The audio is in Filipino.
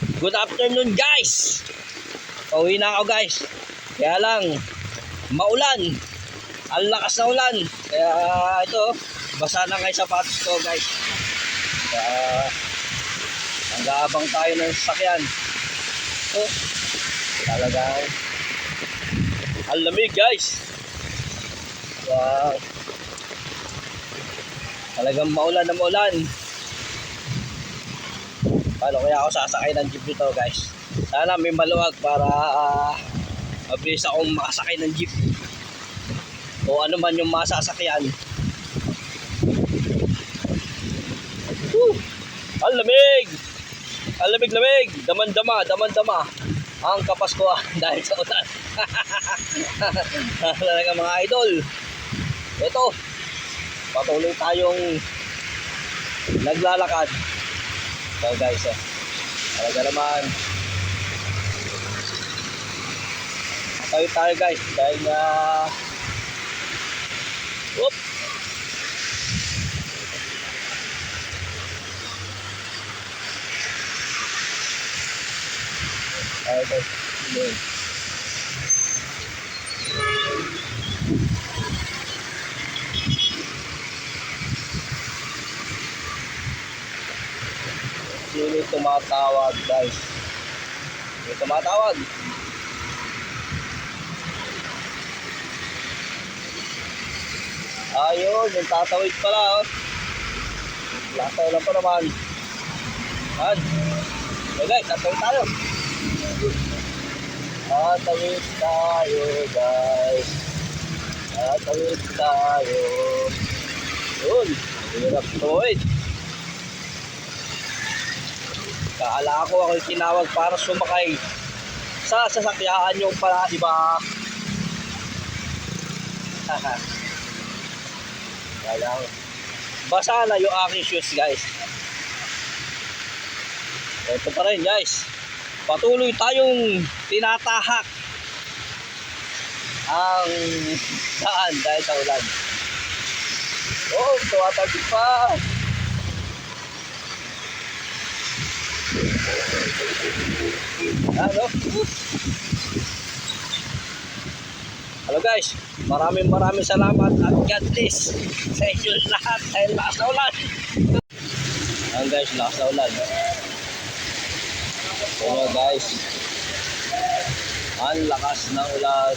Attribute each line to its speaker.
Speaker 1: Good afternoon guys! Pauwi na ako guys. Kaya lang, maulan. Ang lakas na ulan. Kaya ito, basa na kayo sapatos ko guys. Kaya, nag-aabang tayo ng sasakyan. Oh, talagang, ang lamig guys. Wow. Talagang maulan na maulan. Paano kaya ako sasakay ng jeep dito guys? Sana may maluwag para uh, mabilis akong makasakay ng jeep. O ano man yung masasakyan. Woo! Ang lamig! Ang lamig-lamig! Daman-dama, daman-dama. Ang kapaskuhan dahil sa ulan. Talaga mga idol. Ito, patuloy tayong naglalakad. So guys, eh, talaga naman. Tayo tayo guys, dahil na Whoop! Tayo guys. Yun. Sino tumatawag guys? Sino tumatawag? Ayun, yung tatawid pala oh. Lasaw lang pa naman. Yan. Okay guys, tatawid tayo. Tatawid tayo guys. Tatawid tayo. Yun, hirap tuwid. Kaala ko ako tinawag para sumakay sa sasakyan yung pala iba. Kaya basa na yung aking shoes guys. Ito pa rin guys. Patuloy tayong tinatahak ang daan dahil sa ulan. Oh, tuwatagin pa. Ano? Hello guys, maraming maraming salamat at God bless sa inyo lahat dahil lakas na ulan. Ayan guys, lakas na ulan. Pero guys, ang lakas ng ulan.